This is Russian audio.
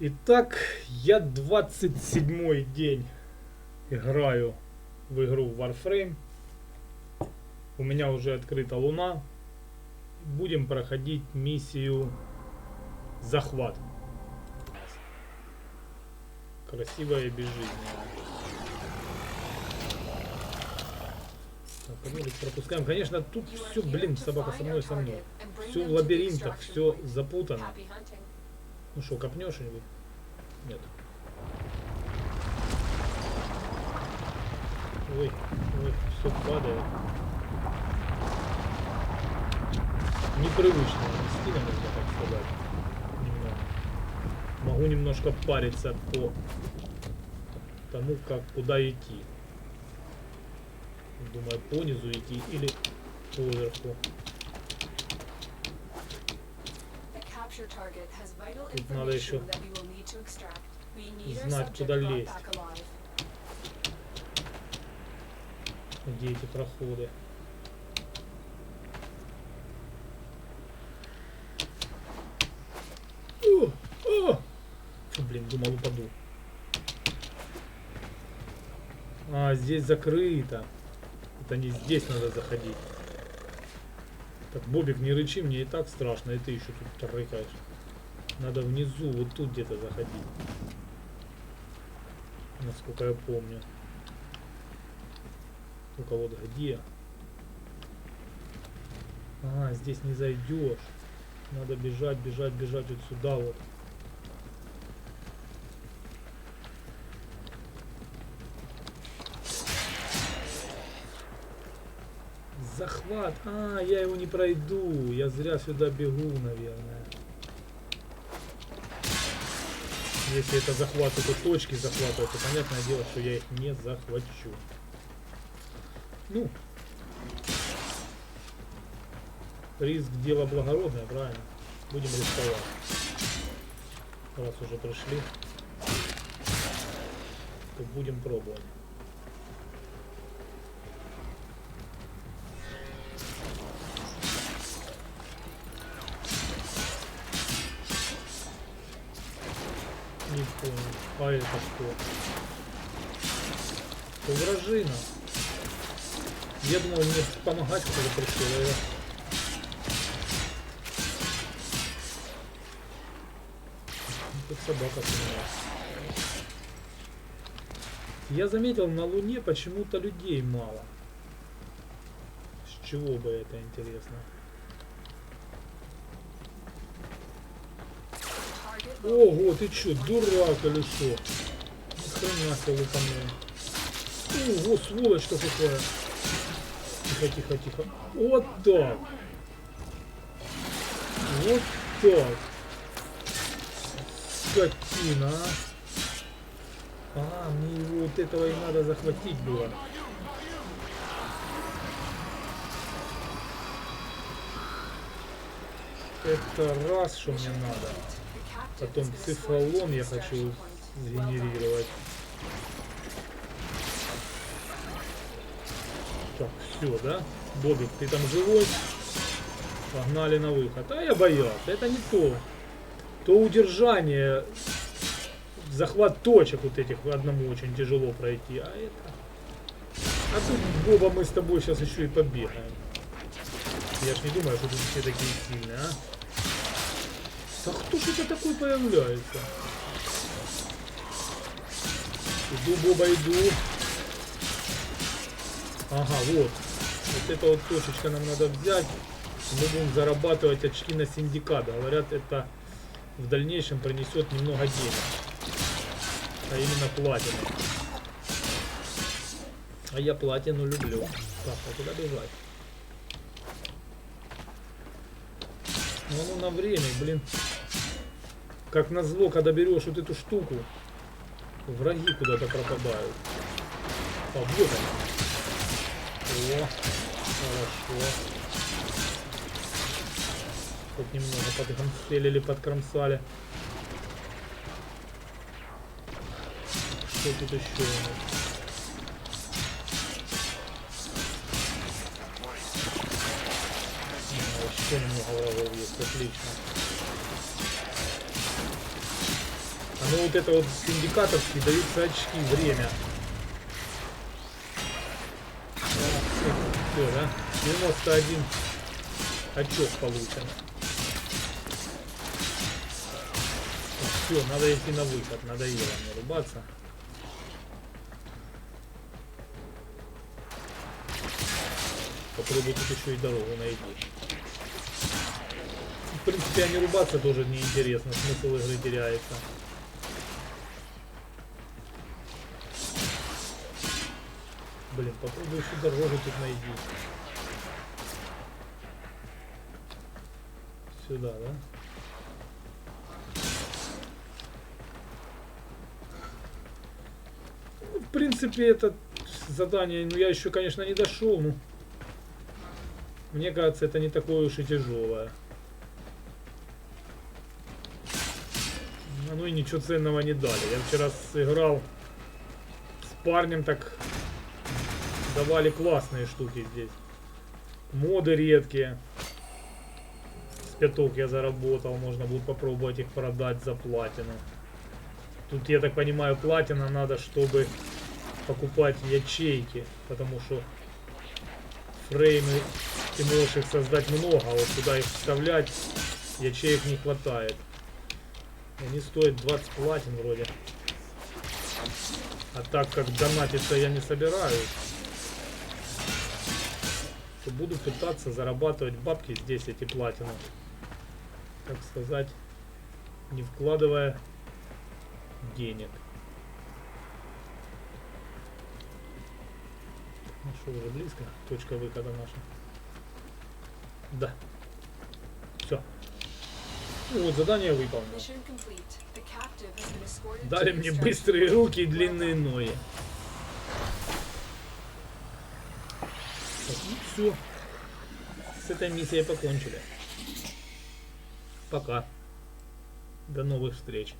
Итак, я 27 день играю в игру Warframe. У меня уже открыта луна. Будем проходить миссию захват. Красивая и безжизненная. Так, Камилик пропускаем. Конечно, тут все, блин, собака со мной, со мной. Все в лабиринтах, все запутано. Ну что, копнешь что-нибудь? Нет. Ой, ой, все падает. Непривычная Кристина, можно так сказать. Немного. Могу немножко париться по тому, как куда идти. Думаю, по низу идти или поверху. Тут надо еще знать, куда лезть. Где эти проходы? О, о! Фу, блин, думал упаду. А, здесь закрыто. Это не здесь надо заходить. Так, Бобик, не рычи, мне и так страшно, и ты еще тут рыкаешь. Надо внизу, вот тут где-то заходить. Насколько я помню. Только вот где? А, здесь не зайдешь. Надо бежать, бежать, бежать вот сюда вот. Захват. А, я его не пройду. Я зря сюда бегу, наверное. Если это захват, это точки захвата, то понятное дело, что я их не захвачу. Ну. Риск дело благородное, правильно? Будем рисковать. Раз уже пришли, то будем пробовать. Понял. А это что? Вражина. Я думал, мне помогать кто-то пришел, а я... Тут собака поменялась. Я заметил, на Луне почему-то людей мало. С чего бы это интересно? Ого, ты чё, дурак что? Ни хрена себе лупанул. Ого, сволочь-то какая. Тихо, тихо, тихо. Вот так. Вот так. Скотина, а. А, мне его вот этого и надо захватить было. Это раз, что мне надо. Потом цифролом я хочу сгенерировать. Так, все, да? Бобик, ты там живой? Погнали на выход. А я боялся. Это не то. То удержание, захват точек вот этих одному очень тяжело пройти. А это... А тут, Боба, мы с тобой сейчас еще и побегаем. Я ж не думаю, что тут все такие сильные, а? Да кто ж это такой появляется? Иду, Боба, иду. Ага, вот. Вот эта вот точечка нам надо взять. Мы будем зарабатывать очки на синдикат. Говорят, это в дальнейшем принесет немного денег. А именно платину. А я платину люблю. Так, а куда бежать? Ну, ну на время, блин. Как назло, когда берешь вот эту штуку, враги куда-то пропадают. А, вот они. О, хорошо. Хоть немного подкрамселили, подкромсали. Что тут еще у нас? Еще немного врагов есть, отлично. Но вот это вот синдикатовские даются очки, время. Все, да? 91 очок получен. Все, надо идти на выход, надоело мне рубаться. Попробуй тут еще и дорогу найти. В принципе, а не рубаться тоже неинтересно, смысл игры теряется. Блин, попробуй еще дорогу тут найди. Сюда, да? Ну, в принципе, это задание, ну я еще, конечно, не дошел, ну. Мне кажется, это не такое уж и тяжелое. А Ну и ничего ценного не дали. Я вчера сыграл с парнем, так давали классные штуки здесь. Моды редкие. С пяток я заработал, можно будет попробовать их продать за платину. Тут, я так понимаю, платина надо, чтобы покупать ячейки, потому что фреймы ты можешь их создать много, а вот куда их вставлять, ячеек не хватает. Они стоят 20 платин вроде. А так как донатиться я не собираюсь, то буду пытаться зарабатывать бабки здесь, эти платины. Так сказать, не вкладывая денег. Ну что, уже близко? Точка выхода наша. Да. Все. Ну вот, задание выполнено. Дали мне быстрые руки и длинные ноги. Так, ну все. С этой миссией покончили. Пока. До новых встреч.